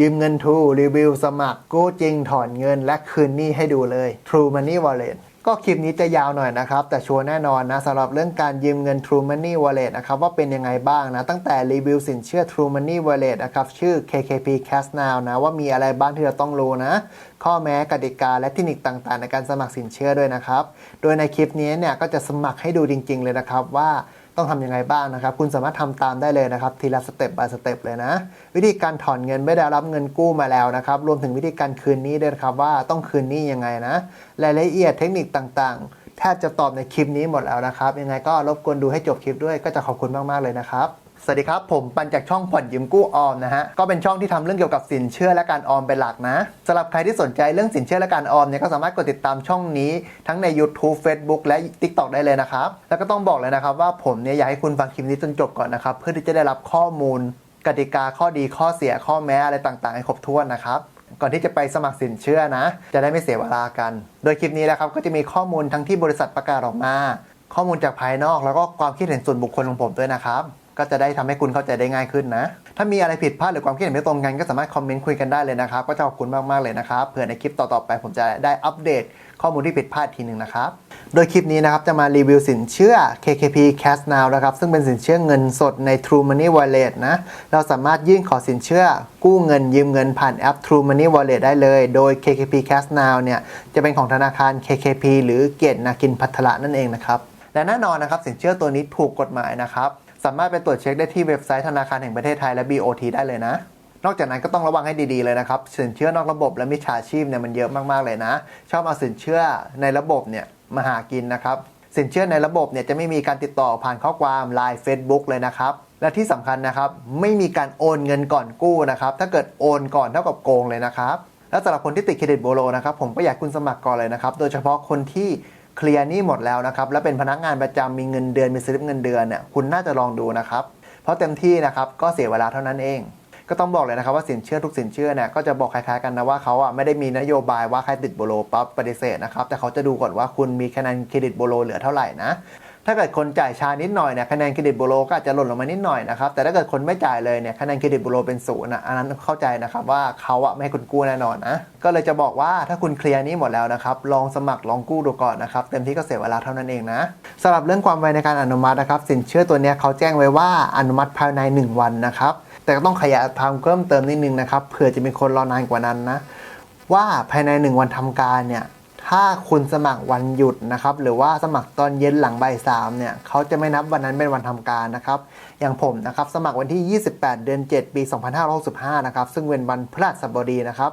ยืมเงิน True รีวิวสมัคร กู้จริงถอนเงินและคืนหนี้ให้ดูเลย True Money Wallet ก็คลิปนี้จะยาวหน่อยนะครับ แต่ชัวร์แน่นอนนะสำหรับเรื่องการยืมเงิน True Money Wallet นะครับ ว่าเป็นยังไงบ้างนะ ตั้งแต่รีวิวสินเชื่อ True Money Wallet นะครับ ชื่อ KKP Cash Now นะ ว่ามีอะไรบ้างที่เราต้องรู้นะ ข้อแม้กติกาและเทคนิคต่างๆ ในการสมัครสินเชื่อด้วยนะครับ โดยในคลิปนี้เนี่ยก็จะสมัครให้ดูจริง ๆ เลยนะครับว่า ต้องทำยังไงบ้างนะครับ คุณสามารถทำตามได้เลยนะครับทีละสเต็ป by สเต็ปเลยนะ วิธีการถอนเงินไม่ได้รับเงินกู้มาแล้วนะครับ รวมถึงวิธีการคืนนี้ด้วยครับว่าต้องคืนนี้ยังไงนะ รายละเอียดเทคนิคต่างๆ แทบจะตอบในคลิปนี้หมดแล้วนะครับ ยังไงก็รบกวนดูให้จบคลิปด้วยก็จะขอบคุณมากๆเลยนะครับ สวัสดีครับ ผมปันจากช่องผ่อนยืมกู้ออมนะฮะ ก็เป็นช่องที่ทำเรื่องเกี่ยวกับสินเชื่อและการออมเป็นหลักนะสำหรับใครที่สนใจเรื่องสินเชื่อและการออมเนี่ยก็สามารถกดติดตามช่องนี้ ทั้งใน YouTube Facebook และ TikTok ได้เลยนะครับ แล้วก็ต้องบอกเลยนะครับว่าผมเนี่ยอยากให้คุณฟังคลิปนี้จนจบก่อนนะครับ เพื่อที่จะได้รับข้อมูล กติกาข้อดีข้อเสียข้อแม้อะไรต่างๆให้ครบถ้วนนะครับก่อนที่จะไปสมัครสินเชื่อนะ จะได้ไม่เสียเวลากัน โดยคลิปนี้นะครับก็จะมีข้อมูลทั้งที่บริษัทประกาศออกมา ข้อมูลจากภายนอกแล้วก็ความคิดเห็นส่วนบุคคลของผมด้วยนะครับ ก็จะได้ทำให้คุณเข้าใจได้ง่ายขึ้นนะ ถ้ามีอะไรผิดพลาดหรือความคิดเห็นไม่ตรงกันก็สามารถคอมเมนต์คุยกันได้เลยนะครับ ก็จะขอบคุณมากๆเลยนะครับเผื่อในคลิปต่อๆไปผมจะได้อัปเดตข้อมูลที่ผิดพลาดทีหนึ่งนะครับ โดยคลิปนี้นะครับจะมารีวิวสินเชื่อ KKP Cash Now นะครับซึ่งเป็นสินเชื่อเงินสดใน True Money Wallet นะ เราสามารถยื่นขอสินเชื่อ กู้เงินยืมเงินผ่านแอป True Money Wallet ได้เลย โดย KKP Cash Now เนี่ยจะเป็นของธนาคาร KKP หรือเกียรตินาคินพัทละนั่นเองนะครับและแน่นอนนะครับสินเชื่อตัวนี้ถูกกฎหมายนะครับ สามารถไปตรวจเช็คได้ที่เว็บไซต์ธนาคารแห่งประเทศไทยและ BOT ได้เลยนะ นอกจากนั้นก็ต้องระวังให้ดีๆเลยนะครับ สินเชื่อนอกระบบและมิจฉาชีพเนี่ยมันเยอะมากๆเลยนะ ชอบเอาสินเชื่อในระบบเนี่ยมาหากินนะครับ สินเชื่อในระบบเนี่ยจะไม่มีการติดต่อผ่านข้อความ Line Facebook เลยนะครับ และที่สำคัญนะครับไม่มีการโอนเงินก่อนกู้นะครับ ถ้าเกิดโอนก่อนเท่ากับโกงเลยนะครับ และสำหรับคนที่ติดเครดิตโบโลนะครับผมก็อยากคุณสมัครก่อนเลยนะครับ โดยเฉพาะคนที่ เคลียร์หนี้หมดแล้วนะครับ และเป็นพนักงานประจำมีเงินเดือนมีสลิปเงินเดือนเนี่ยคุณน่าจะลองดูนะครับ เพราะเต็มที่นะครับก็เสียเวลาเท่านั้นเอง ก็ต้องบอกเลยนะครับว่าสินเชื่อทุกสินเชื่อเนี่ยก็จะบอกคล้ายๆกันนะว่าเขาอะไม่ได้มีนโยบายว่าใครติดโบโลปั๊บปฏิเสธนะครับแต่เขาจะดูก่อนว่าคุณมีคะแนนเครดิตโบโลเหลือเท่าไหร่นะ ถ้าเกิดคนจ่ายช้านิดหน่อยเนี่ยคะแนนเครดิตโบโลก็อาจจะหล่นลงมานิดหน่อยนะครับแต่ถ้าเกิดคนไม่จ่ายเลยเนี่ยคะแนนเครดิตโบโลเป็นศูนย์อะอันนั้นเข้าใจนะครับว่าเขาอะไม่ให้คุณกู้แน่นอนนะก็เลยจะบอกว่าถ้าคุณเคลียร์นี้หมดแล้วนะครับลองสมัครลองกู้ดูก่อนนะครับเต็มที่ก็เสียเวลาเท่านั้นเองนะสำหรับเรื่องความไวในการอนุมัตินะครับสินเชื่อตัวเนี้ยเขาแจ้งไว้ว่าอนุมัติภายใน 1 วันนะครับแต่ก็ต้องขยายความเพิ่มเติมนิดนึงนะครับเผื่อจะมีคนรอนานกว่านั้นนะว่าภายใน 1 วันทำการเนี่ย ถ้าคุณสมัครวันหยุดนะครับ หรือว่าสมัครตอนเย็นหลังบ่ายสามเนี่ยเขาจะไม่นับวันนั้นเป็นวันทำการนะครับ อย่างผมนะครับสมัครวันที่ 28 เดือน 7 ปี 2565 นะครับ ซึ่งเป็นวันพฤหัสบดีนะครับ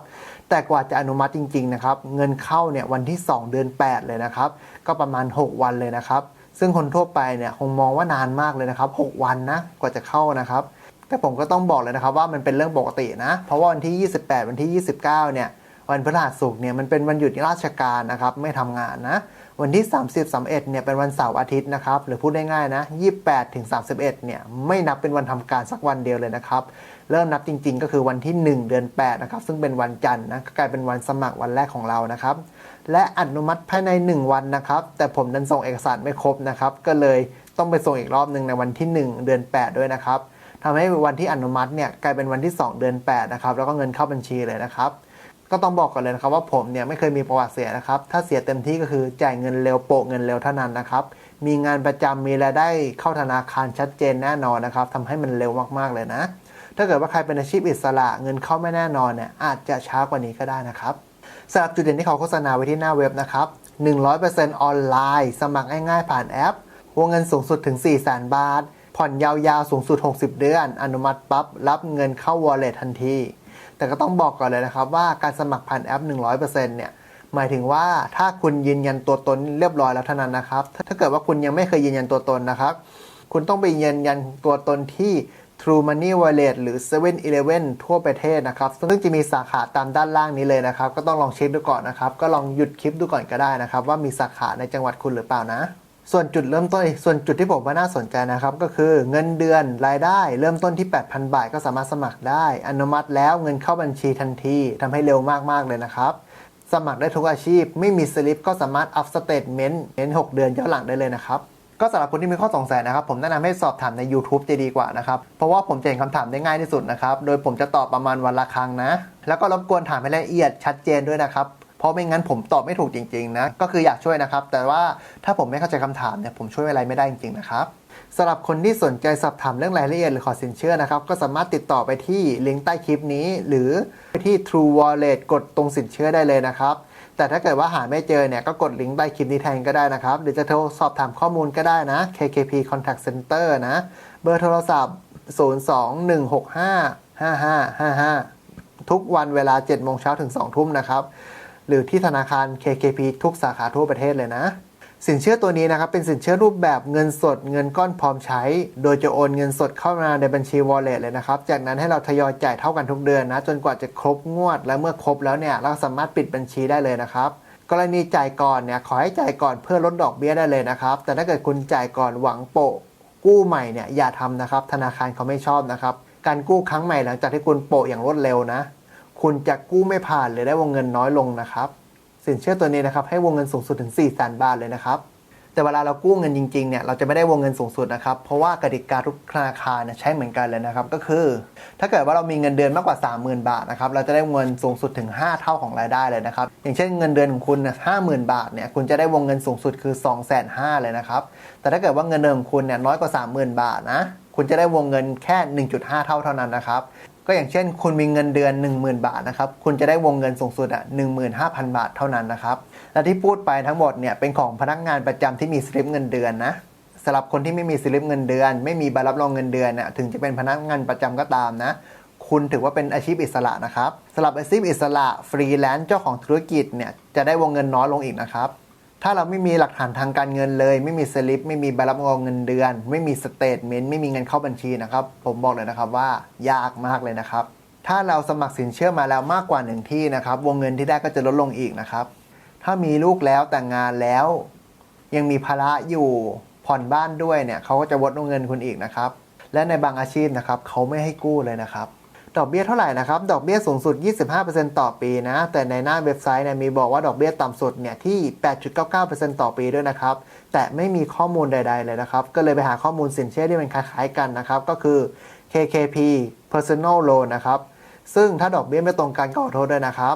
แต่กว่าจะอนุมัติจริงๆนะครับ เงินเข้าเนี่ยวันที่ 2 เดือน 8 เลยนะครับ ก็ประมาณ 6 วันเลยนะครับ ซึ่งคนทั่วไปเนี่ยคงมองว่านานมากเลยนะครับ 6 วันนะกว่าจะเข้านะครับ แต่ผมก็ต้องบอกเลยนะครับว่ามันเป็นเรื่องปกตินะ เพราะว่าวันที่ 28 วันที่ 29 เนี่ย วันพฤหัสศุกร์เนี่ยมันเป็นวันหยุดราชการนะครับไม่ทำงานนะวันที่ 30 31เนี่ยเป็นวันเสาร์อาทิตย์นะครับหรือพูดง่ายๆนะ28ถึง31เนี่ยไม่นับเป็นวันทำการสักวันเดียวเลยนะครับเริ่มนับจริง ๆ ก็คือวันที่ 1 เดือน8นะครับซึ่งเป็นวันจันทร์นะก็กลายเป็นวันสมัครวันแรกของเรานะครับและอนุมัติภายใน 1 วันนะครับแต่ผมดันส่งเอกสารไม่ครบนะครับก็เลยต้องไปส่งอีกรอบหนึ่งในวันที่ 1 เดือน 8 ด้วยนะครับทำให้วันที่อนุมัติเนี่ยกลายเป็นวันที่ 2 เดือน8นะครับแล้วก็เงินเข้าบัญชีเลยนะครับ ก็ต้องบอกก่อนเลยนะครับว่าผมเนี่ยไม่เคยมีประวัติเสียนะครับ ถ้าเสียเต็มที่ก็คือจ่ายเงินเร็วโปะเงินเร็วเท่านั้นนะครับ มีงานประจำมีรายได้เข้าธนาคารชัดเจนแน่นอนนะครับทำให้มันเร็วมากๆเลยนะ ถ้าเกิดว่าใครเป็นอาชีพอิสระเงินเข้าไม่แน่นอนเนี่ยอาจจะช้ากว่านี้ก็ได้นะครับสำหรับจุดเด่นที่เขาโฆษณาไว้ที่หน้าเว็บนะครับ 100%ออนไลน์ สมัครง่ายๆผ่านแอป วงเงินสูงสุดถึง 4 0 0 0 0 0 บาท ผ่อนยาวๆ สูงสุด 60 เดือน อนุมัติปั๊บ รับเงินเข้า wallet ทันที แต่ก็ต้องบอกก่อนเลยนะครับว่าการสมัครผ่านแอป 100%เนี่ยหมายถึงว่าถ้าคุณยืนยันตัวตนเรียบร้อยแล้วเท่านั้นนะครับ ถ้าเกิดว่าคุณยังไม่เคยยืนยันตัวตนนะครับ คุณต้องไปยืนยันตัวตนที่ True Money Wallet หรือ 7-Eleven ทั่วประเทศนะครับ ซึ่งจะมีสาขาตามด้านล่างนี้เลยนะครับ ก็ต้องลองเช็คดูก่อนนะครับ ก็ลองหยุดคลิปดูก่อนก็ได้นะครับ ว่ามีสาขาในจังหวัดคุณหรือเปล่านะ ส่วนจุดเริ่มต้นส่วนจุดที่ผมว่าน่าสนใจนะครับ ก็คือเงินเดือนรายได้เริ่มต้นที่ 8,000 บาท ก็สามารถสมัครได้ อนุมัติแล้วเงินเข้าบัญชีทันทีทำให้เร็วมาก ๆ เลยนะครับ สมัครได้ทุกอาชีพ ไม่มีสลิปก็สามารถอัพสเตทเมนต์เน้น6เดือนย้อนหลังได้เลยนะครับก็สำหรับคนที่มีข้อสงสัยนะครับ ผมแนะนำให้สอบถามใน YouTube จะดีกว่านะครับ เพราะว่าผมจะเห็นคำถามได้ง่ายที่สุดนะครับ โดยผมจะตอบประมาณวันละครั้งนะ แล้วก็รบกวนถามให้ละเอียดชัดเจนด้วยนะครับ เพราะไม่งั้นผมตอบไม่ถูกจริงๆนะ ก็คืออยากช่วยนะครับ แต่ว่าถ้าผมไม่เข้าใจคำถามเนี่ยผมช่วยอะไรไม่ได้จริงๆนะครับสำหรับคนที่สนใจสอบถามเรื่องรายละเอียดหรือขอสินเชื่อนะครับ ก็สามารถติดต่อไปที่ลิงก์ใต้คลิปนี้ หรือไปที่ True Wallet กดตรงสินเชื่อได้เลยนะครับ แต่ถ้าเกิดว่าหาไม่เจอเนี่ยก็กดลิงก์ใต้คลิปนี้แทนก็ได้นะครับ หรือจะโทรสอบถามข้อมูลก็ได้นะ KKP Contact Center นะ เบอร์โทรศัพท์ 021655555 ทุกวันเวลา 7 โมงเช้าถึง 2 ทุ่มนะครับ หรือที่ธนาคาร KKP ทุกสาขาทั่วประเทศเลยนะ สินเชื่อตัวนี้นะครับเป็นสินเชื่อรูปแบบเงินสดเงินก้อนพร้อมใช้ โดยจะโอนเงินสดเข้ามาในบัญชี wallet เลยนะครับ จากนั้นให้เราทยอยจ่ายเท่ากันทุกเดือนนะ จนกว่าจะครบงวด และเมื่อครบแล้วเนี่ยเราสามารถปิดบัญชีได้เลยนะครับกรณีจ่ายก่อนเนี่ยขอให้จ่ายก่อนเพื่อลดดอกเบี้ยได้เลยนะครับ แต่ถ้าเกิดคุณจ่ายก่อนหวังโปะกู้ใหม่เนี่ยอย่าทำนะครับ ธนาคารเขาไม่ชอบนะครับ การกู้ครั้งใหม่หลังจากที่คุณโปะอย่างรวดเร็วนะ คุณจะกู้ไม่ผ่านหรือได้วงเงินน้อยลงนะครับ สินเชื่อตัวนี้นะครับให้วงเงินสูงสุดถึง4 0 0 0 0บาทเลยนะครับแต่เวลาเรากู้เงินจริงๆเนี่ยเราจะไม่ได้วงเงินสูงสุดนะครับ เพราะว่ากติกาทุกธนาคารนะใช้เหมือนกันเลยนะครับ ก็คือ ถ้าเกิดว่าเรามีเงินเดือนมากกว่า 30,000 บาทนะครับเราจะได้เงินสูงสุดถึง 5 เท่าของรายได้เลยนะครับ อย่างเช่นเงินเดือนของคุณห้าหมื่นบาทเนี่ยคุณจะได้วงเงินสูงสุดคือ 2 5 0 0 0 0เลยนะครับแต่ถ้าเกิดว่าเงินเดือนของคุณเนี่ยน้อยกว่า 30,000 บาทนะคุณจะได้วงเงินแค่ 1.5 เท่าเท่านั้นนะครับ ก็อย่างเช่น คุณมีเงินเดือน 10,000 บาทนะครับคุณจะได้วงเงินสูงสุดอะ15,000 บาทเท่านั้นนะครับและที่พูดไปทั้งหมดเนี่ยเป็นของพนักงานประจำที่มีสลิปเงินเดือนนะสำหรับคนที่ไม่มีสลิปเงินเดือน ไม่มีใบรับรองเงินเดือนน่ะถึงจะเป็นพนักงานประจำก็ตามนะคุณถือว่าเป็นอาชีพอิสระนะครับสำหรับอาชีพอิสระฟรีแลนซ์เจ้าของธุรกิจเนี่ยจะได้วงเงินน้อยลงอีกนะครับ ถ้าเราไม่มีหลักฐานทางการเงินเลย ไม่มีสลิป ไม่มีใบรับรองเงินเดือน ไม่มีสเตทเมนต์ไม่มีเงินเข้าบัญชีนะครับ ผมบอกเลยนะครับว่ายากมากเลยนะครับ ถ้าเราสมัครสินเชื่อมาแล้วมากกว่าหนึ่งที่นะครับ วงเงินที่ได้ก็จะลดลงอีกนะครับ ถ้ามีลูกแล้วแต่งงานแล้ว ยังมีภาระอยู่ผ่อนบ้านด้วยเนี่ยเขาก็จะลดวงเงินคุณอีกนะครับ และในบางอาชีพนะครับเขาไม่ให้กู้เลยนะครับ ดอกเบี้ยเท่าไหร่นะครับ ดอกเบี้ยสูงสุด 25%ต่อปีนะ แต่ในหน้าเว็บไซต์เนี่ยมีบอกว่าดอกเบี้ยต่ำสุดเนี่ยที่ 8.99%ต่อปีด้วยนะครับ แต่ไม่มีข้อมูลใด ๆ เลยนะครับ ก็เลยไปหาข้อมูลสินเชื่อที่มันคล้ายๆกันนะครับ ก็คือ KKP Personal Loan นะครับ ซึ่งถ้าดอกเบี้ยไม่ตรงกันก็ขอโทษด้วยนะครับ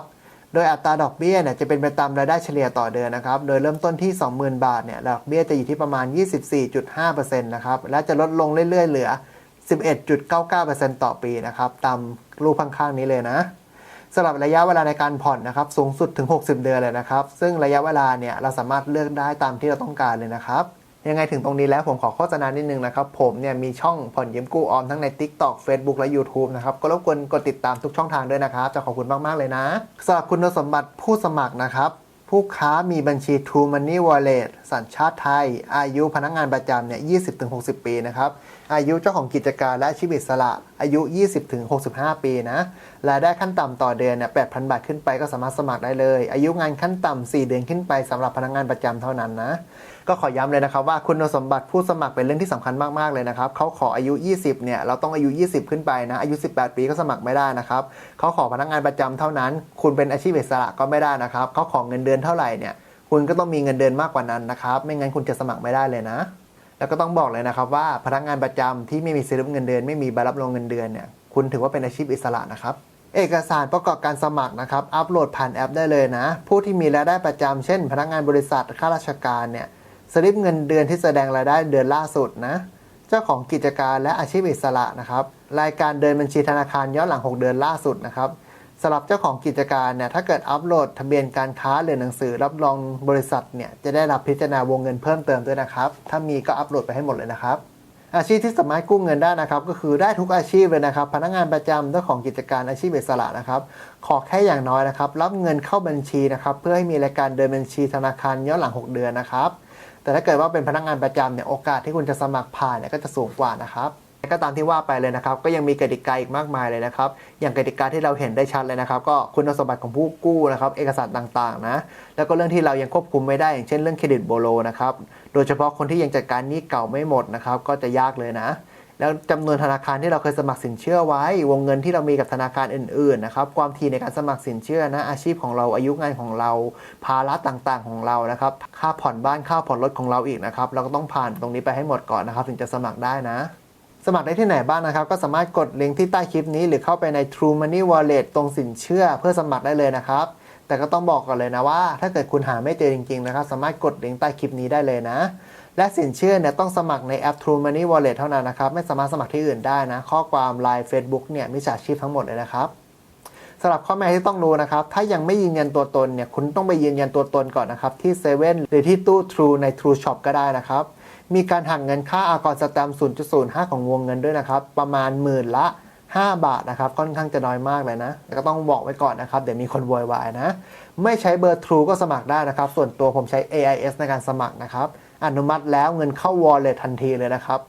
โดยอัตราดอกเบี้ยเนี่ยจะเป็นไปตามรายได้เฉลี่ยต่อเดือนนะครับ โดยเริ่มต้นที่ 20,000 บาทเนี่ย ดอกเบี้ยจะอยู่ที่ประมาณ 24.5%นะครับ และจะลดลงเรื่อยๆ เหลือ 11.99%ต่อปีนะครับ ตามรูปข้างๆนี้เลยนะสำหรับระยะเวลาในการผ่อนนะครับ สูงสุดถึง 60 เดือนเลยนะครับ ซึ่งระยะเวลาเนี่ยเราสามารถเลือกได้ตามที่เราต้องการเลยนะครับยังไงถึงตรงนี้แล้วผมขอโฆษณานิดนึงนะครับ ผมเนี่ยมีช่องผ่อนยืมกู้ออมทั้งใน TikTok Facebook และ YouTube นะครับ ก็รบกวนกดติดตามทุกช่องทางด้วยนะครับ จะขอบคุณมาก ๆ เลยนะสำหรับคุณสมบัติผู้สมัครนะครับ ผู้ค้ามีบัญชี True Money Wallet สัญชาติไทย อายุพนักงานประจำเนี่ย 20-60 ปีนะครับ อายุเจ้าของกิจการและชีพอิสระอายุ 20-65 ปีนะรายได้ขั้นต่ำต่อเดือนเนี่ย8,000 บาทขึ้นไปก็สามารถสมัครได้เลย อายุงานขั้นต่ำ4เดือนขึ้นไปสำหรับพนักงานประจำเท่านั้นนะ ก็ขอย้ำเลยนะครับว่าคุณสมบัติผู้สมัครเป็นเรื่องที่สำคัญมากๆเลยนะครับเขาขออายุ 20 เนี่ยเราต้องอายุ 20 ขึ้นไปนะ อายุ 18 ปีก็สมัครไม่ได้นะครับเขาขอพนักงานประจำเท่านั้น คุณเป็นอาชีพอิสระก็ไม่ได้นะครับเขาขอเงินเดือนเท่าไหร่เนี่ยคุณก็ต้องมีเงินเดือนมากกว่านั้นนะครับ ไม่งั้นคุณจะสมัครไม่ได้เลยนะ แล้วก็ต้องบอกเลยนะครับว่าพนักงานประจำที่ไม่มีสลิปเงินเดือน ไม่มีใบรับรองเงินเดือนเนี่ยคุณถือว่าเป็นอาชีพอิสระนะครับเอกสารประกอบการสมัครนะครับอัปโหลดผ่านแอปได้เลยนะ ผู้ที่มีรายได้ประจำเช่น พนักงานบริษัทข้าราชการเนี่ยสลิปเงินเดือนที่แสดงรายได้เดือนล่าสุดนะเจ้าของกิจการและอาชีพอิสระนะครับรายการเดินบัญชีธนาคารย้อนหลัง 6 เดือนล่าสุดนะครับ สำหรับเจ้าของกิจการเนี่ยถ้าเกิดอัปโหลดทะเบียนการค้าหรือหนังสือรับรองบริษัทเนี่ยจะได้รับพิจารณาวงเงินเพิ่มเติมด้วยนะครับ ถ้ามีก็อัปโหลดไปให้หมดเลยนะครับ อาชีพที่สามารถกู้เงินได้นะครับ ก็คือได้ทุกอาชีพเลยนะครับ พนักงานประจำเจ้าของกิจการอาชีพอิสระนะครับ ขอแค่อย่างน้อยนะครับ รับเงินเข้าบัญชีนะครับเพื่อให้มีรายการเดินบัญชีธนาคารย้อนหลัง 6 เดือนนะครับแต่ถ้าเกิดว่าเป็นพนักงานประจำเนี่ยโอกาสที่คุณจะสมัครผ่านเนี่ยก็จะสูงกว่านะครับ ก็ตามที่ว่าไปเลยนะครับ ก็ยังมีกติกาอีกมากมายเลยนะครับ อย่างกติกาที่เราเห็นได้ชัดเลยนะครับ ก็คุณสมบัติของผู้กู้นะครับ เอกสารต่างๆนะ แล้วก็เรื่องที่เรายังควบคุมไม่ได้ อย่างเช่นเรื่องเครดิตโบโลนะครับ โดยเฉพาะคนที่ยังจัดการหนี้เก่าไม่หมดนะครับ ก็จะยากเลยนะ แล้วจำนวนธนาคารที่เราเคยสมัครสินเชื่อไว้ วงเงินที่เรามีกับธนาคารอื่นๆนะครับ ความถี่ในการสมัครสินเชื่อนะ อาชีพของเรา อายุงานของเรา ภาระต่างๆของเรา นะครับ ค่าผ่อนบ้าน ค่าผ่อนรถของเราอีกนะครับ เราก็ต้องผ่านตรงนี้ไปให้หมดก่อนนะครับ ถึงจะสมัครได้นะ สมัครได้ที่ไหนบ้างนะครับ ก็สามารถกดลิงก์ที่ใต้คลิปนี้ หรือเข้าไปใน True Money Wallet ตรงสินเชื่อเพื่อสมัครได้เลยนะครับ แต่ก็ต้องบอกก่อนเลยนะว่า ถ้าเกิดคุณหาไม่เจอจริงๆนะครับ สามารถกดลิงก์ใต้คลิปนี้ได้เลยนะ และสินเชื่อเนี่ยต้องสมัครในแอป True Money Wallet เท่านั้นนะครับ ไม่สามารถสมัครที่อื่นได้นะ ข้อความ Line Facebook เนี่ยมิจฉาชีพทั้งหมดเลยนะครับสำหรับข้อแม้ที่ต้องรู้นะครับ ถ้ายังไม่ยืนยันตัวตนเนี่ย คุณต้องไปยืนยันตัวตนก่อนนะครับที่เซเว่นหรือที่ตู้ True ใน True Shop ก็ได้นะครับ มีการหักเงินค่าอากรสแตมป์0.05 ของวงเงินด้วยนะครับ ประมาณหมื่นละ 5 บาทนะครับ ค่อนข้างจะน้อยมากเลยนะแต่ก็ต้องบอกไว้ก่อนนะครับ เดี๋ยวมีคนโวยวายนะ ไม่ใช้เบอร์ True ก็สมัครได้นะครับ ส่วนตัวผมใช้ AIS ในการสมัครนะครับ อนุมัติแล้วเงินเข้า Wallet ทันทีเลยนะครับ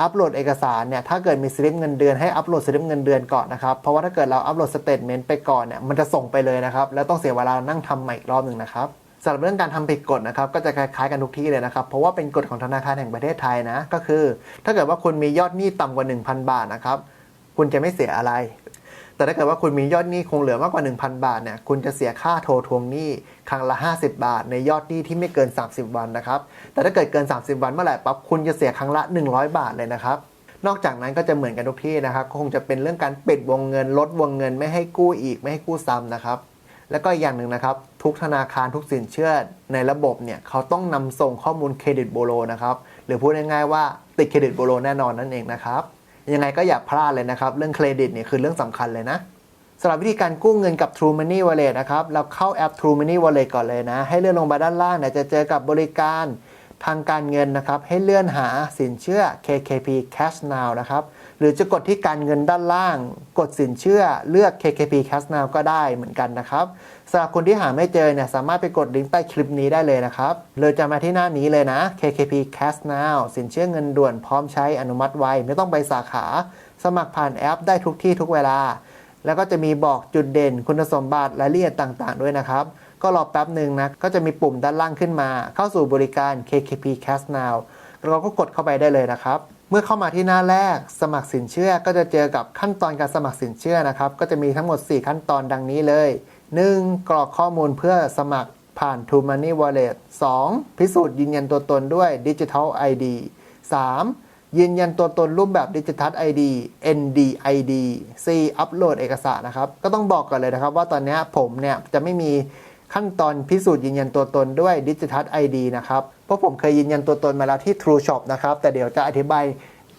อัปโหลดเอกสารเนี่ยถ้าเกิดมีสลิปเงินเดือนให้อัปโหลดสลิปเงินเดือนก่อนนะครับเพราะว่าถ้าเกิดเราอัปโหลดสเตทเมนต์ไปก่อนเนี่ยมันจะส่งไปเลยนะครับแล้วต้องเสียเวลานั่งทำใหม่อีกรอบหนึ่งนะครับ สำหรับเรื่องการทำผิดกฎนะครับก็จะคล้ายๆกันทุกที่เลยนะครับ เพราะว่าเป็นกฎของธนาคารแห่งประเทศไทยนะ ก็คือ ถ้าเกิดว่าคุณมียอดหนี้ต่ำกว่า 1,000 บาทนะครับคุณจะไม่เสียอะไร แต่ถ้าเกิดว่าคุณมียอดหนี้คงเหลือมากกว่า 1,000 บาทเนี่ยคุณจะเสียค่าโทรทวงหนี้ครั้งละ 50 บาท ในยอดหนี้ที่ไม่เกิน 30 วันนะครับแต่ถ้าเกิดเกิน 30 วันเมื่อไหร่ปั๊บคุณจะเสียครั้งละ 100 บาทเลยนะครับนอกจากนั้นก็จะเหมือนกันทุกที่นะครับก็คงจะเป็นเรื่องการปิดวงเงินลดวงเงินไม่ให้กู้อีกไม่ให้กู้ซ้ำนะครับ แล้วก็อีกอย่างหนึ่งนะครับ ทุกธนาคารทุกสินเชื่อในระบบเนี่ยเขาต้องนำส่งข้อมูลเครดิตบูโรนะครับหรือพูดง่ายๆว่าติดเครดิตบูโรแน่นอนนั่นเองนะครับยังไงก็อย่าพลาดเลยนะครับ เรื่องเครดิตเนี่ยคือเรื่องสำคัญเลยนะสำหรับวิธีการกู้เงินกับ True Money Wallet นะครับเราเข้าแอป True Money Wallet ก่อนเลยนะ ให้เลื่อนลงไปด้านล่างเนี่ยจะเจอกับบริการทางการเงินนะครับ ให้เลื่อนหาสินเชื่อ KKP Cash Now นะครับ หรือจะกดที่การเงินด้านล่าง กดสินเชื่อเลือก KKP Cash Now ก็ได้เหมือนกันนะครับสำหรับคนที่หาไม่เจอเนี่ยสามารถไปกดลิงก์ใต้คลิปนี้ได้เลยนะครับเลยจะมาที่หน้านี้เลยนะ KKP Cash Now สินเชื่อเงินด่วนพร้อมใช้อนุมัติไวไม่ต้องไปสาขา สมัครผ่านแอปได้ทุกที่ทุกเวลา แล้วก็จะมีบอกจุดเด่น คุณสมบัติรายละเอียดต่างๆ ด้วยนะครับก็รอแป๊บหนึ่งนะ ก็จะมีปุ่มด้านล่างขึ้นมา เข้าสู่บริการ KKP Cash Now เราก็กดเข้าไปได้เลยนะครับ เมื่อเข้ามาที่หน้าแรกสมัครสินเชื่อก็จะเจอกับขั้นตอนการสมัครสินเชื่อนะครับ ก็จะมีทั้งหมด 4 ขั้นตอนดังนี้เลย 1. กรอกข้อมูลเพื่อสมัครผ่าน True Money Wallet 2. พิสูจน์ยืนยันตัวตนด้วย Digital ID 3. ยืนยันตัวตนรูปแบบดิจิทัล ID NDID C อัปโหลดเอกสารนะครับ ก็ต้องบอกก่อนเลยนะครับว่าตอนนี้ผมเนี่ยจะไม่มี ขั้นตอนพิสูจน์ยืนยันตัวตนด้วยดิจิทัล ID นะครับ เพราะผมเคยยืนยันตัวตนมาแล้วที่ True Shop นะครับ แต่เดี๋ยวจะอธิบาย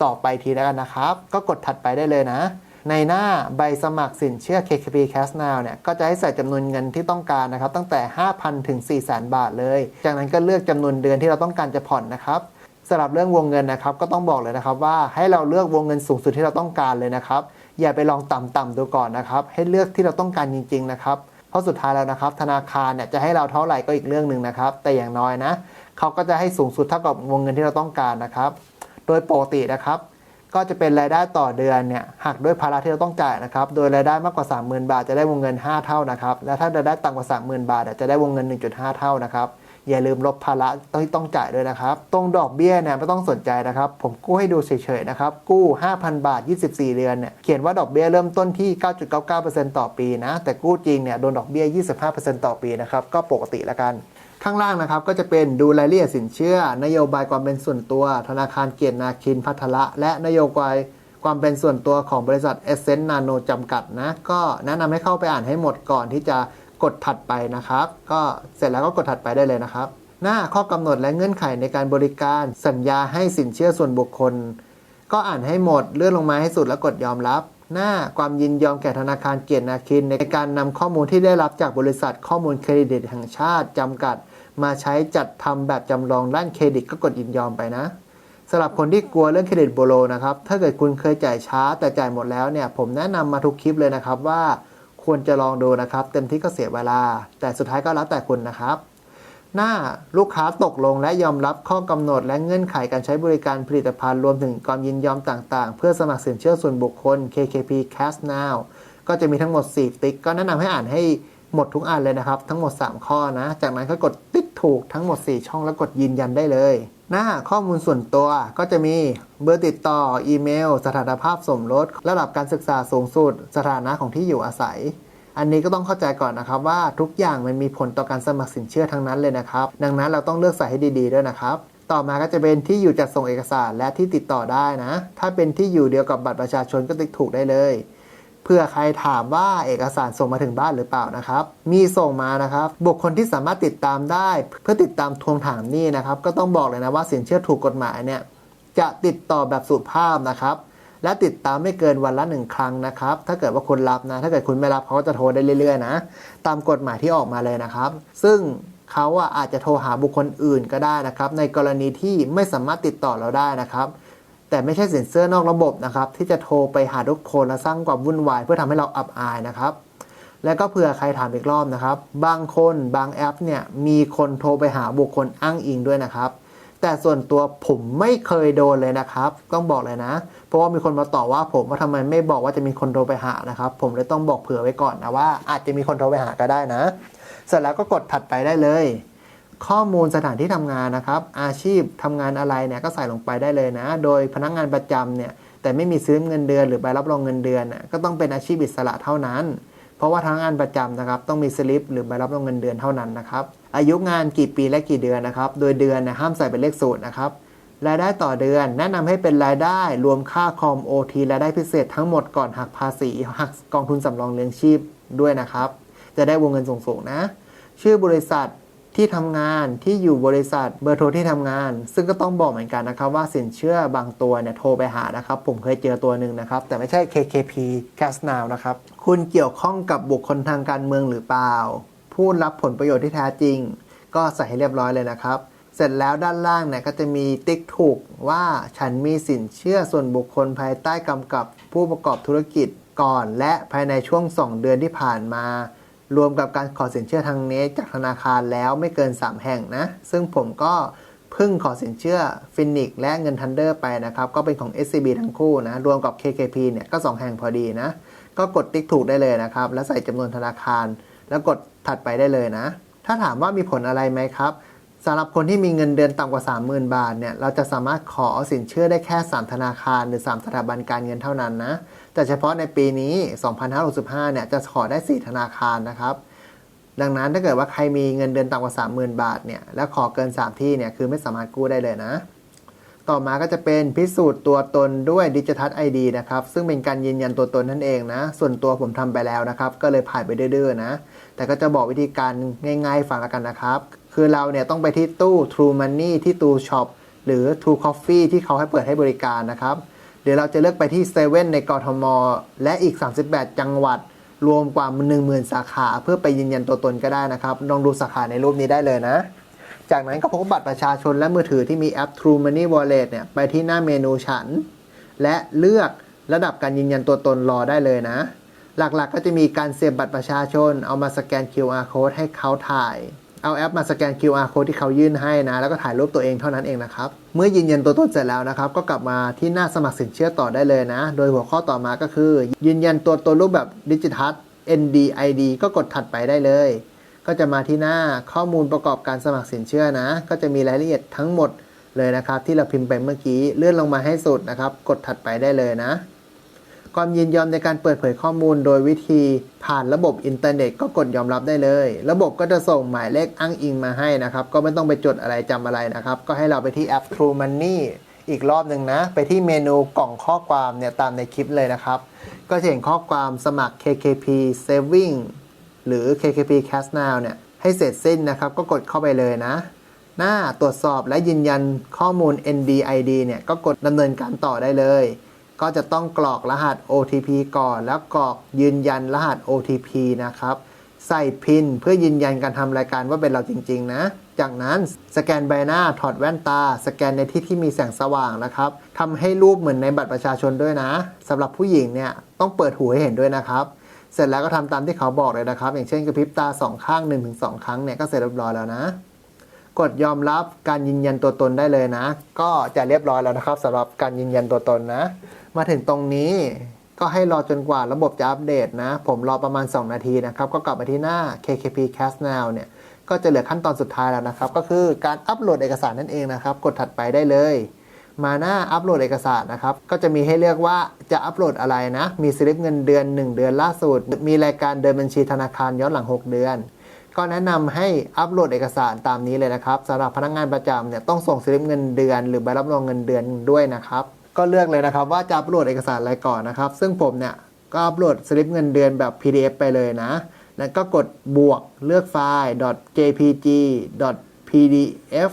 ต่อไปทีแล้วกันนะครับ ก็กดถัดไปได้เลยนะ ในหน้าใบสมัครสินเชื่อ KKP Cash Now เนี่ย ก็จะให้ใส่จำนวนเงินที่ต้องการนะครับ ตั้งแต่ 5,000 ถึง400,000 บาทเลย จากนั้นก็เลือกจำนวนเดือนที่เราต้องการจะผ่อนนะครับสำหรับเรื่องวงเงินนะครับ ก็ต้องบอกเลยนะครับว่าให้เราเลือกวงเงินสูงสุดที่เราต้องการเลยนะครับ อย่าไปลองต่ำๆดูก่อนนะครับ ให้เลือกที่เราต้องการจริง ๆ นะครับ ราะสุดท้ายแล้วนะครับ ธนาคารเนี่ยจะให้เราเท่าไหร่ก็อีกเรื่องหนึ่งนะครับ แต่อย่างน้อยนะเขาก็จะให้สูงสุดเท่ากับวงเงินที่เราต้องการนะครับ โดยปกตินะครับ ก็จะเป็นรายได้ต่อเดือนเนี่ยหักด้วยภาระที่เราต้องจ่ายนะครับ โดยรายได้มากกว่า 30,000 บาทจะได้วงเงิน 5 เท่านะครับ และถ้ารายได้ต่ำกว่า 30,000 บาทจะได้วงเงิน 1.5 เท่านะครับ อย่าลืมลบภาระที่ต้องจ่ายด้วยนะครับ ตรงดอกเบี้ยเนี่ยไม่ต้องสนใจนะครับ ผมกู้ให้ดูเฉยๆนะครับ กู้ 5,000 บาท 24 เดือนเนี่ยเขียนว่าดอกเบี้ยเริ่มต้นที่ 9.99%ต่อปีนะ แต่กู้จริงเนี่ยโดนดอกเบี้ย 25%ต่อปีนะครับ ก็ปกติละกัน ข้างล่างนะครับก็จะเป็นดูรายละเอียดสินเชื่อ นโยบายความเป็นส่วนตัว ธนาคารเกียรตินาคินพัทละและนโยบายความเป็นส่วนตัวของบริษัทเอเซนต์นาโนจำกัดนะ ก็แนะนำให้เข้าไปอ่านให้หมดก่อนที่จะ กดถัดไปนะครับ ก็เสร็จแล้วก็กดถัดไปได้เลยนะครับ หน้าข้อกำหนดและเงื่อนไขในการบริการสัญญาให้สินเชื่อส่วนบุคคล ก็อ่านให้หมดเลื่อนลงมาให้สุดแล้วกดยอมรับ หน้าความยินยอมแก่ธนาคารเกียรตินาคิน ในการนำข้อมูลที่ได้รับจากบริษัทข้อมูลเครดิตแห่งชาติจำกัด มาใช้จัดทำแบบจำลองด้านเครดิตก็กดยินยอมไปนะสำหรับคนที่กลัวเรื่องเครดิตโบโลนะครับ ถ้าเกิดคุณเคยจ่ายช้าแต่จ่ายหมดแล้วเนี่ย ผมแนะนำมาทุกคลิปเลยนะครับว่า ควรจะลองดูนะครับ เต็มที่ก็เสียเวลา แต่สุดท้ายก็แล้วแต่คุณนะครับ หน้าลูกค้าตกลงและยอมรับข้อกำหนดและเงื่อนไขการใช้บริการผลิตภัณฑ์รวมถึงความยินยอมต่างๆ เพื่อสมัครสินเชื่อส่วนบุคคล KKP Cash Now ก็จะมีทั้งหมด 4 ติ๊ก ก็แนะนำให้อ่านให้หมดทุกอันเลยนะครับ ทั้งหมด 3 ข้อนะ จากนั้นก็กดติ๊กถูกทั้งหมด 4 ช่องแล้วกดยืนยันได้เลย หน้าข้อมูลส่วนตัวก็จะมีเบอร์ติดต่อ อีเมล สถานภาพสมรสระดับการศึกษาสูงสุด สถานะของที่อยู่อาศัย อันนี้ก็ต้องเข้าใจก่อนนะครับว่าทุกอย่างมันมีผลต่อการสมัครสินเชื่อทั้งนั้นเลยนะครับ ดังนั้นเราต้องเลือกใส่ให้ดี ๆ ด้วยนะครับต่อมาก็จะเป็นที่อยู่จัดส่งเอกสารและที่ติดต่อได้นะ ถ้าเป็นที่อยู่เดียวกับบัตรประชาชนก็ติ๊กถูกได้เลย เพื่อใครถามว่าเอกสารส่งมาถึงบ้านหรือเปล่านะครับ มีส่งมานะครับ บุคคลที่สามารถติดตามได้ เพื่อติดตามทวงถามหนี้นะครับ ก็ต้องบอกเลยนะว่าสินเชื่อถูกกฎหมายเนี่ยจะติดต่อแบบสุภาพนะครับ และติดตามไม่เกินวันละหนึ่งครั้งนะครับ ถ้าเกิดว่าคุณรับนะ ถ้าเกิดคุณไม่รับเขาก็จะโทรได้เรื่อยๆนะ ตามกฎหมายที่ออกมาเลยนะครับ ซึ่งเขาอะอาจจะโทรหาบุคคลอื่นก็ได้นะครับ ในกรณีที่ไม่สามารถติดต่อเราได้นะครับ แต่ไม่ใช่สินเชื่อนอกระบบนะครับที่จะโทรไปหาทุกคนและสร้างความวุ่นวาย เพื่อทำให้เราอับอายนะครับ แล้วก็เผื่อใครถามอีกรอบนะครับ บางคนบางแอปเนี่ยมีคนโทรไปหาบุคคลอ้างอิงด้วยนะครับ แต่ส่วนตัวผมไม่เคยโดนเลยนะครับ ต้องบอกเลยนะ เพราะว่ามีคนมาต่อว่าผมว่าทำไมไม่บอกว่าจะมีคนโทรไปหานะครับ ผมเลยต้องบอกเผื่อไว้ก่อนนะว่า อาจจะมีคนโทรไปหาก็ได้นะ เสร็จแล้วก็กดถัดไปได้เลย ข้อมูลสถานที่ทำงานนะครับ อาชีพทำงานอะไรเนี่ยก็ใส่ลงไปได้เลยนะ โดยพนักงานประจำเนี่ยแต่ไม่มีซื้อเงินเดือนหรือใบรับรองเงินเดือนก็ต้องเป็นอาชีพอิสระเท่านั้น เพราะว่าพนักงานประจำนะครับต้องมีสลิปหรือใบรับรองเงินเดือนเท่านั้นนะครับอายุงานกี่ปีและกี่เดือนนะครับ โดยเดือนเนยห้ามใส่เป็นเลขศูนย์นะครับรายได้ต่อเดือน แนะนำให้เป็นรายได้รวมค่าคอมโอทีรายได้พิเศษทั้งหมดก่อนหักภาษีหักกองทุนสำรองเลี้ยงชีพด้วยนะครับ จะได้วงเงินสูงๆนะ ชื่อบริษัท ที่ทำงานที่อยู่บริษัทเบอร์โทรที่ทำงาน ซึ่งก็ต้องบอกเหมือนกันนะครับว่าสินเชื่อบางตัวเนี่ยโทรไปหานะครับ ผมเคยเจอตัวหนึ่งนะครับ แต่ไม่ใช่ KKP Cash Now นะครับ คุณเกี่ยวข้องกับบุคคลทางการเมืองหรือเปล่า ผู้รับผลประโยชน์ที่แท้จริง ก็ใส่ให้เรียบร้อยเลยนะครับ เสร็จแล้วด้านล่างเนี่ยก็จะมีติ๊กถูกว่าฉันมีสินเชื่อส่วนบุคคลภายใต้กำกับผู้ประกอบธุรกิจก่อน และภายในช่วง 2 เดือนที่ผ่านมา รวมกับการขอสินเชื่อทางเนตจากธนาคารแล้วไม่เกิน 3 แห่งนะ ซึ่งผมก็เพิ่งขอสินเชื่อฟินิกและเงินทันเดอร์ไปนะครับ ก็เป็นของ SCB ทั้งคู่นะ รวมกับ KKP เนี่ยก็ 2 แห่งพอดีนะ ก็กดติ๊กถูกได้เลยนะครับ แล้วใส่จำนวนธนาคาร แล้วกดถัดไปได้เลยนะ ถ้าถามว่ามีผลอะไรไหมครับ สำหรับคนที่มีเงินเดือนต่ำกว่า 30,000 บาทเนี่ยเราจะสามารถขอสินเชื่อได้แค่ 3 ธนาคารหรือ 3 สถาบันการเงินเท่านั้นนะแต่เฉพาะในปีนี้ 2565 เนี่ยจะขอได้ 4 ธนาคารนะครับ ดังนั้นถ้าเกิดว่าใครมีเงินเดือนต่ำกว่า 30,000 บาทเนี่ยแล้วขอเกิน 3 ที่เนี่ยคือไม่สามารถกู้ได้เลยนะ ต่อมาก็จะเป็นพิสูจน์ตัวตนด้วยดิจิทัลไอดีนะครับซึ่งเป็นการยืนยันตัวตนนั่นเองนะ ส่วนตัวผมทำไปแล้วนะครับ ก็เลยผ่านไปดื้อๆนะ แต่ก็จะบอกวิธีการง่าย ๆ ฟังแล้วกันนะครับ คือเราเนี่ยต้องไปที่ตู้ True Money ที่ตู้ช็อปหรือ True Coffee ที่เขาให้เปิดให้บริการนะครับเดี๋ยวเราจะเลือกไปที่เซเว่นในกรทม และอีก 38 จังหวัด รวมกว่า 10,000 สาขาเพื่อไปยืนยันตัวตนก็ได้นะครับลองดูสาขาในรูปนี้ได้เลยนะ จากนั้นก็พกบัตรประชาชนและมือถือที่มีแอป True Money Wallet เนี่ยไปที่หน้าเมนูฉัน และเลือกระดับการยืนยันตัวตนรอได้เลยนะ หลักๆก็จะมีการเสียบบัตรประชาชน เอามาสแกน QR code ให้เขาถ่าย เอาแอปมาสแกน QR code ที่เขายื่นให้นะ แล้วก็ถ่ายรูปตัวเองเท่านั้นเองนะครับ เมื่อยืนยันตัวตนเสร็จแล้วนะครับ ก็กลับมาที่หน้าสมัครสินเชื่อต่อได้เลยนะ โดยหัวข้อต่อมาก็คือ ยืนยันตัวตนรูปแบบดิจิทัล NDID ก็กดถัดไปได้เลย ก็จะมาที่หน้าข้อมูลประกอบการสมัครสินเชื่อนะ ก็จะมีรายละเอียดทั้งหมดเลยนะครับ ที่เราพิมพ์ไปเมื่อกี้เลื่อนลงมาให้สุดนะครับ กดถัดไปได้เลยนะ ความยินยอมในการเปิดเผยข้อมูลโดยวิธีผ่านระบบอินเทอร์เน็ตก็กดยอมรับได้เลย ระบบก็จะส่งหมายเลขอ้างอิงมาให้นะครับ ก็ไม่ต้องไปจดอะไรจำอะไรนะครับ ก็ให้เราไปที่แอป True Money อีกรอบหนึ่งนะ ไปที่เมนูกล่องข้อความเนี่ยตามในคลิปเลยนะครับ ก็จะเห็นข้อความสมัคร KKP Saving หรือ KKP Cash Now เนี่ยให้เสร็จสิ้นนะครับ ก็กดเข้าไปเลยนะ หน้าตรวจสอบและยืนยันข้อมูล NDID เนี่ยก็กดดำเนินการต่อได้เลย ก็จะต้องกรอกรหัส OTP ก่อน แล้วกรอกยืนยันรหัส OTP นะครับ ใส่พินเพื่อยืนยันการทำรายการว่าเป็นเราจริง ๆ นะ จากนั้นสแกนใบหน้าถอดแว่นตา สแกนในที่ที่มีแสงสว่างนะครับทำให้รูปเหมือนในบัตรประชาชนด้วยนะสำหรับผู้หญิงเนี่ยต้องเปิดหูให้เห็นด้วยนะครับเสร็จแล้วก็ทำตามที่เขาบอกเลยนะครับ อย่างเช่นกระพริบตาสองข้าง 1-2 ครั้งเนี่ยก็เสร็จเรียบร้อยแล้วนะ กดยอมรับการยืนยันตัวตนได้เลยนะ ก็จะเรียบร้อยแล้วนะครับสำหรับการยืนยันตัวตนนะ มาถึงตรงนี้ก็ให้รอจนกว่าระบบจะอัปเดตนะ ผมรอประมาณ 2 นาทีนะครับ ก็กลับมาที่หน้า KKP Cash Now เนี่ย ก็จะเหลือขั้นตอนสุดท้ายแล้วนะครับ ก็คือการอัปโหลดเอกสารนั่นเองนะครับ กดถัดไปได้เลย มาหน้าอัปโหลดเอกสารนะครับ ก็จะมีให้เลือกว่าจะอัปโหลดอะไรนะ มีสลิปเงินเดือน 1 เดือนล่าสุด มีรายการเดินบัญชีธนาคารย้อนหลัง 6 เดือน ก็แนะนำให้อัปโหลดเอกสารตามนี้เลยนะครับสำหรับพนักงานประจำเนี่ยต้องส่งสลิปเงินเดือน หรือใบรับรองเงินเดือนด้วยนะครับ ก็เลือกเลยนะครับ ว่าจะอัปโหลดเอกสารอะไรก่อนนะครับ ซึ่งผมเนี่ยก็อัปโหลดสลิปเงินเดือนแบบ PDF ไปเลยนะ แล้วก็กดบวกเลือกไฟล์ .jpg .pdf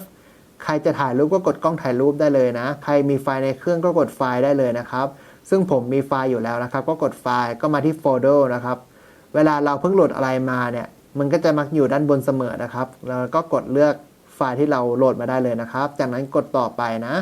ใครจะถ่ายรูปก็กดกล้องถ่ายรูปได้เลยนะ ใครมีไฟล์ในเครื่องก็กดไฟล์ได้เลยนะครับ ซึ่งผมมีไฟล์อยู่แล้วนะครับ ก็กดไฟล์ก็มาที่โฟลเดอร์นะครับ เวลาเราเพิ่งโหลดอะไรมาเนี่ยมันก็จะมักอยู่ด้านบนเสมอนะครับ แล้วก็กดเลือกไฟล์ที่เราโหลดมาได้เลยนะครับ จากนั้นกดต่อไปนะ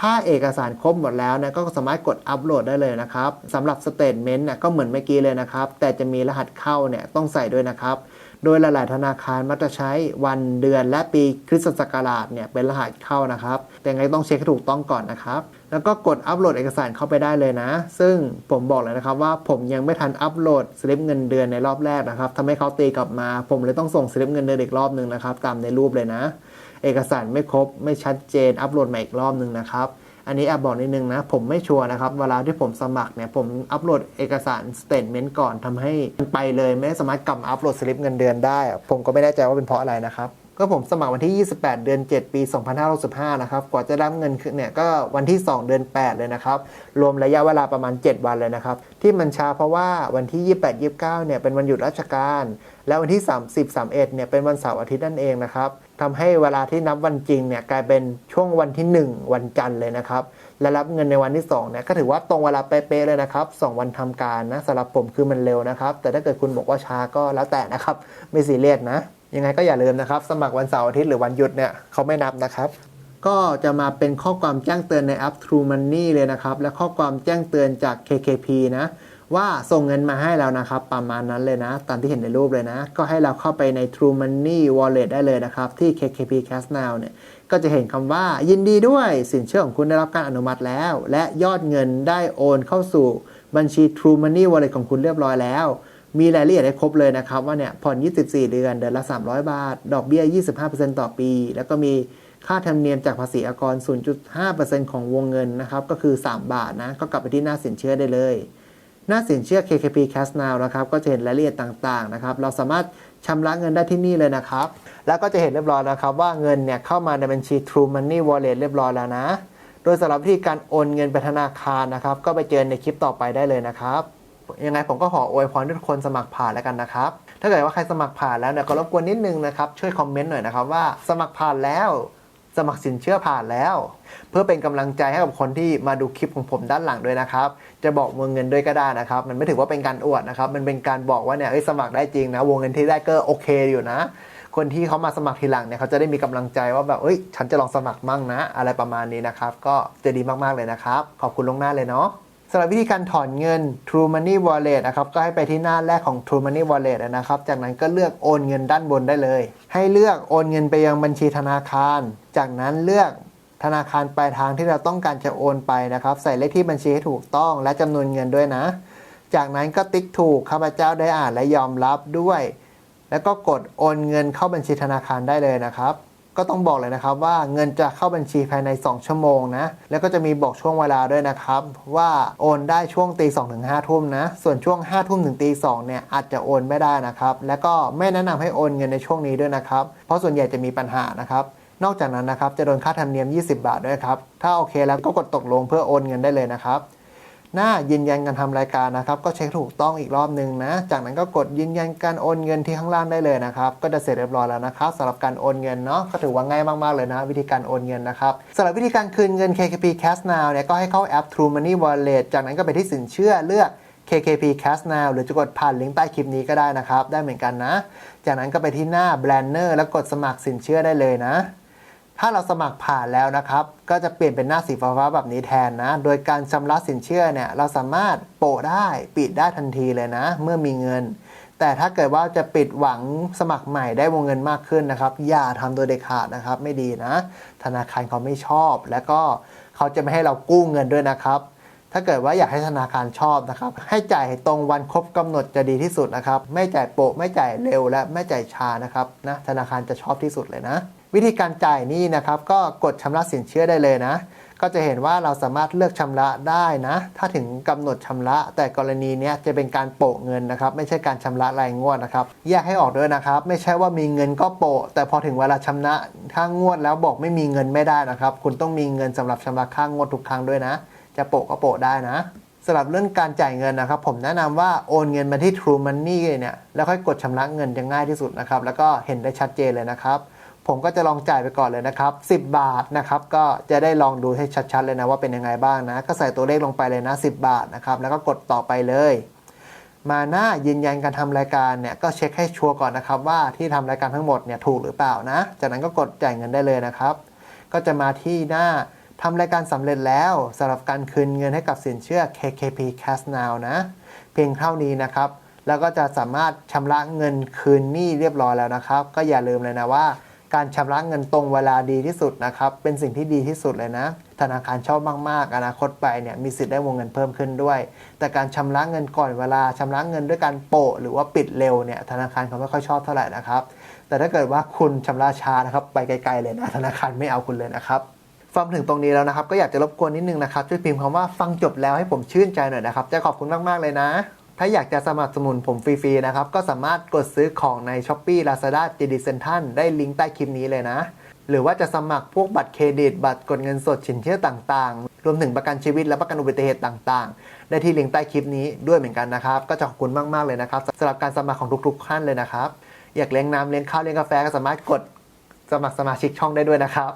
ถ้าเอกสารครบหมดแล้วนี่ยก็สามารถกดอัปโหลดได้เลยนะครับสำหรับสเตทเมนต์เนี่ยก็เหมือนเมื่อกี้เลยนะครับ แต่จะมีรหัสเข้าเนี่ยต้องใส่ด้วยนะครับ โดยหลาย ๆ ธนาคารมักจะใช้วันเดือนและปีคริสตศักราชเนี่ยเป็นรหัสเข้านะครับ แต่ไงต้องเช็คให้ถูกต้องก่อนนะครับแล้วก็กดอัปโหลดเอกสารเข้าไปได้เลยนะ ซึ่งผมบอกเลยนะครับว่าผมยังไม่ทันอัปโหลดสลิปเงินเดือนในรอบแรกนะครับทำให้เขาตีกลับมา ผมเลยต้องส่งสลิปเงินเดือนอีกรอบหนึ่งนะครับ ตามในรูปเลยนะ เอกสารไม่ครบ ไม่ชัดเจน อัปโหลดมาอีกรอบหนึ่งนะครับอันนี้แอบบอกนิดนึงนะ ผมไม่ชัวร์นะครับ เวลาที่ผมสมัครเนี่ย ผมอัปโหลดเอกสารสเตทเมนต์ก่อนทำให้มันไปเลย ไม่สามารถกลับอัปโหลดสลิปเงินเดือนได้ ผมก็ไม่แน่ใจว่าเป็นเพราะอะไรนะครับ ก็ผมสมัครวันที่ 28 เดือน 7 ปี 2565 นะครับ กว่าจะรับเงินคือเนี่ยก็วันที่ 2 เดือน 8 เลยนะครับ รวมระยะเวลาประมาณ 7 วันเลยนะครับ ที่มันช้าเพราะว่าวันที่ 28 29 เนี่ยเป็นวันหยุดราชการ และวันที่ 30 31 เนี่ยเป็นวันเสาร์อาทิตย์นั่นเองนะครับ ทำให้เวลาที่นับวันจริงเนี่ยกลายเป็นช่วงวันที่ 1 วันจันทร์เลยนะครับ และรับเงินในวันที่2เนี่ยก็ถือว่าตรงเวลาเป๊ะเลยนะครับ 2 วันทำการนะสำหรับผมคือมันเร็วนะครับ แต่ถ้าเกิดคุณบอกว่าช้าก็แล้วแต่นะครับ ไม่ซีเรียสนะ ยังไงก็อย่าลืมนะครับ สมัครวันเสาร์อาทิตย์หรือวันหยุดเนี่ยเขาไม่นับนะครับก็จะมาเป็นข้อความแจ้งเตือนในแอป True Money เลยนะครับ และข้อความแจ้งเตือนจาก KKP นะ ว่าส่งเงินมาให้แล้วนะครับ ประมาณนั้นเลยนะ ตามที่เห็นในรูปเลยนะ ก็ให้เราเข้าไปใน True Money Wallet ได้เลยนะครับ ที่ KKP Cash Now เนี่ยก็จะเห็นคำว่ายินดีด้วยสินเชื่อของคุณได้รับการอนุมัติแล้ว และยอดเงินได้โอนเข้าสู่บัญชี True Money Wallet ของคุณเรียบร้อยแล้ว มีรายละเอียดให้ครบเลยนะครับ ว่าเนี่ยผ่อน 24 เดือนเดือนละ 300 บาท ดอกเบี้ย 25%ต่อปี แล้วก็มีค่าธรรมเนียมจากภาษีอากร 0.5%ของวงเงินนะครับก็คือ 3 บาทนะก็กลับไปที่หน้าสินเชื่อได้เลย หน้าสินเชื่อ KKP Cash Now นะครับก็จะเห็นรายละเอียดต่างๆนะครับเราสามารถชำระเงินได้ที่นี่เลยนะครับ แล้วก็จะเห็นเรียบร้อยนะครับว่าเงินเนี่ยเข้ามาในบัญชี True Money Wallet เรียบร้อยแล้วนะ โดยสำหรับวิธีการโอนเงินไปธนาคารนะครับ ก็ไปเจอในคลิปต่อไปได้เลยนะครับ ยังไงผมก็ขออวยพรทุกคนสมัครผ่านแล้วกันนะครับ ถ้าเกิดว่าใครสมัครผ่านแล้วเนี่ยก็รบกวนนิดนึงนะครับช่วยคอมเมนต์หน่อยนะครับว่าสมัครผ่านแล้วสมัครสินเชื่อผ่านแล้ว เพื่อเป็นกำลังใจให้กับคนที่มาดูคลิปของผมด้านหลังด้วยนะครับ จะบอกวงเงินด้วยก็ได้นะครับ มันไม่ถือว่าเป็นการอวดนะครับ มันเป็นการบอกว่าเนี่ยสมัครได้จริงนะ วงเงินที่ได้ก็โอเคอยู่นะ คนที่เขามาสมัครทีหลังเนี่ยเขาจะได้มีกำลังใจว่าแบบเอ้ย ฉันจะลองสมัครมั่งนะ อะไรประมาณนี้นะครับ ก็จะดีมากๆเลยนะครับ ขอบคุณลวงหน้าเลยเนาะสำหรับวิธีการถอนเงิน True Money Wallet นะครับ ก็ให้ไปที่หน้าแรกของ True Money Wallet นะครับ จากนั้นก็เลือกโอนเงินด้านบนได้เลย ให้เลือกโอนเงินไปยังบัญชีธนาคาร จากนั้นเลือก ธนาคารปลายทางที่เราต้องการจะโอนไปนะครับ ใส่เลขที่บัญชีให้ถูกต้องและจำนวนเงินด้วยนะ จากนั้นก็ติ๊กถูกข้าพเจ้าได้อ่านและยอมรับด้วย แล้วก็กดโอนเงินเข้าบัญชีธนาคารได้เลยนะครับ ก็ต้องบอกเลยนะครับว่าเงินจะเข้าบัญชีภายใน 2 ชั่วโมงนะ แล้วก็จะมีบอกช่วงเวลาด้วยนะครับ ว่าโอนได้ช่วงตีสองถึงห้าทุ่มนะ ส่วนช่วง5้าทุ่มถึงตีสองเนี่ยอาจจะโอนไม่ได้นะครับ แล้วก็ไม่แนะนำให้โอนเงินในช่วงนี้ด้วยนะครับ เพราะส่วนใหญ่จะมีปัญหานะครับ นอกจากนั้นนะครับจะโดนค่าธรรมเนียม 20 บาทด้วยครับ ถ้าโอเคแล้วก็กดตกลงเพื่อโอนเงินได้เลยนะครับ หน้ายืนยันการทำรายการนะครับ ก็เช็คถูกต้องอีกรอบหนึ่งนะ จากนั้นก็กดยืนยันการโอนเงินที่ข้างล่างได้เลยนะครับ ก็จะเสร็จเรียบร้อยแล้วนะครับสำหรับการโอนเงินเนาะก็ถือว่าง่ายมากๆเลยนะวิธีการโอนเงินนะครับสำหรับวิธีการคืนเงิน KKP Cash Now เนี่ยก็ให้เข้าแอป True Money Wallet จากนั้นก็ไปที่สินเชื่อเลือก KKP Cash Now หรือจะกดผ่านลิงก์ใต้คลิปนี้ก็ได้นะครับ ได้เหมือนกันนะ จากนั้นก็ไปที่หน้า Banner แล้วกดสมัครสินเชื่อได้เลยนะ ถ้าเราสมัครผ่านแล้วนะครับ ก็จะเปลี่ยนเป็นหน้าสีฟ้าแบบนี้แทนนะ โดยการชำระสินเชื่อเนี่ยเราสามารถโปะได้ปิดได้ทันทีเลยนะ เมื่อมีเงิน แต่ถ้าเกิดว่าจะปิดหวังสมัครใหม่ได้วงเงินมากขึ้นนะครับ อย่าทำโดยเด็ดขาดนะครับ ไม่ดีนะ ธนาคารเขาไม่ชอบ แล้วก็เขาจะไม่ให้เรากู้เงินด้วยนะครับถ้าเกิดว่าอยากให้ธนาคารชอบนะครับ ให้จ่ายตรงวันครบกำหนดจะดีที่สุดนะครับ ไม่จ่ายโปะไม่จ่ายเร็วและไม่จ่ายช้านะครับนะธนาคารจะชอบที่สุดเลยนะ วิธีการจ่ายหนี่นะครับก็กดชำระสินเชื่อได้เลยนะ ก็จะเห็นว่าเราสามารถเลือกชำระได้นะ ถ้าถึงกำหนดชำระ แต่กรณีนี้จะเป็นการโปะเงินนะครับ ไม่ใช่การชำระรายงวดนะครับแยกให้ออกด้วยนะครับ ไม่ใช่ว่ามีเงินก็โปะ แต่พอถึงเวลาชำระค่างวดแล้วบอกไม่มีเงินไม่ได้นะครับ คุณต้องมีเงินสำหรับชำระค่างวดทุกครั้งด้วยนะ จะโปะก็โปะได้นะสำหรับเรื่องการจ่ายเงินนะครับ ผมแนะนำว่าโอนเงินมาที่ True Money เนี่ยแล้วค่อยกดชำระเงินจะง่ายที่สุดนะครับ แล้วก็เห็นได้ชัดเจนเลยนะครับ ผมก็จะลองจ่ายไปก่อนเลยนะครับ 10 บาทนะครับก็จะได้ลองดูให้ชัดๆเลยนะว่าเป็นยังไงบ้างนะ ก็ใส่ตัวเลขลงไปเลยนะ 10 บาทนะครับแล้วก็กดต่อไปเลย มาหน้ายืนยันการทำรายการเนี่ยก็เช็คให้ชัวร์ก่อนนะครับว่าที่ทำรายการทั้งหมดเนี่ยถูกหรือเปล่านะ จากนั้นก็กดจ่ายเงินได้เลยนะครับ ก็จะมาที่หน้าทำรายการสำเร็จแล้วสำหรับการคืนเงินให้กับสินเชื่อ KKP Cash Now นะ เพียงเท่านี้นะครับ แล้วก็จะสามารถชำระเงินคืนหนี้เรียบร้อยแล้วนะครับ ก็อย่าลืมเลยนะว่า การชำระเงินตรงเวลาดีที่สุดนะครับ เป็นสิ่งที่ดีที่สุดเลยนะ ธนาคารชอบมาก ๆ อนาคตไปเนี่ยมีสิทธิ์ได้วงเงินเพิ่มขึ้นด้วย แต่การชำระเงินก่อนเวลาชำระเงินด้วยการโปะหรือว่าปิดเร็วเนี่ยธนาคารเขาไม่ค่อยชอบเท่าไหร่นะครับ แต่ถ้าเกิดว่าคุณชำระช้านะครับไปไกลๆเลยนะธนาคารไม่เอาคุณเลยนะครับฟังถึงตรงนี้แล้วนะครับ ก็อยากจะรบกวนนิดนึงนะครับช่วยพิมพ์คำว่าฟังจบแล้วให้ผมชื่นใจหน่อยนะครับจะขอบคุณมากๆเลยนะ ถ้าอยากจะสมัครสมุนผมฟรีๆนะครับ ก็สามารถกดซื้อของใน s h อ p e e Lazada JD Central ได้ลิงก์ใต้คลิปนี้เลยนะ หรือว่าจะสมัครพวกบัตรเครดิต บัตรกดเงินสดสินเชื่อต่างๆ รวมถึงประกันชีวิตและประกันอุบัติเหตุต่างๆ ได้ที่ลิงก์ใต้คลิปนี้ด้วยเหมือนกันนะครับ ก็จะขอบคุณมากๆเลยนะครับสำหรับการสมัครของทุกๆท่านเลยนะครับ อยากเลี้ยงน้ำเลี้ยงข้าวเลี้ยงกาแฟก็สามารถกดสมัครสมาชิกช่องได้ด้วยนะครับ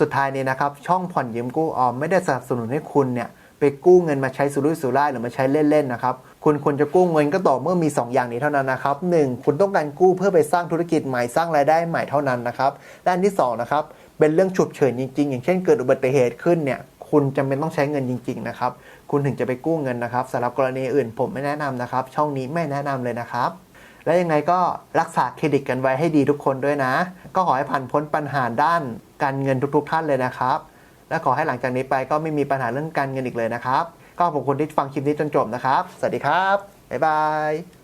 สุดท้ายนี้นะครับช่องผ่อนยืมกู้ออมไม่ได้สนับสนุนให้คุณเนี่ย ไปกู้เงินมาใช้สุรุ่ยสุร่ายหรือมาใช้เล่นๆนะครับคุณควรจะกู้เงินก็ต่อเมื่อมี 2 อย่างนี้เท่านั้นนะครับ 1. คุณต้องการกู้เพื่อไปสร้างธุรกิจใหม่สร้างรายได้ใหม่เท่านั้นนะครับและอันที่2นะครับเป็นเรื่องฉุกเฉินจริงๆ อย่างเช่นเกิดอุบัติเหตุขึ้นเนี่ยคุณจำเป็นต้องใช้เงินจริงๆนะครับคุณถึงจะไปกู้เงินนะครับสำหรับกรณีอื่นผมไม่แนะนำนะครับ ช่องนี้ไม่แนะนำเลยนะครับและยังไงก็รักษาเครดิตกันไว้ให้ดีทุกคนด้วยนะ ก็ขอให้ผ่านพ้นปัญหาด้านการเงินทุกๆท่านเลยนะครับ และขอให้หลังจากนี้ไปก็ไม่มีปัญหาเรื่องการเงินอีกเลยนะครับ ก็ขอบคุณที่ฟังคลิปนี้จนจบนะครับ สวัสดีครับ บ๊ายบาย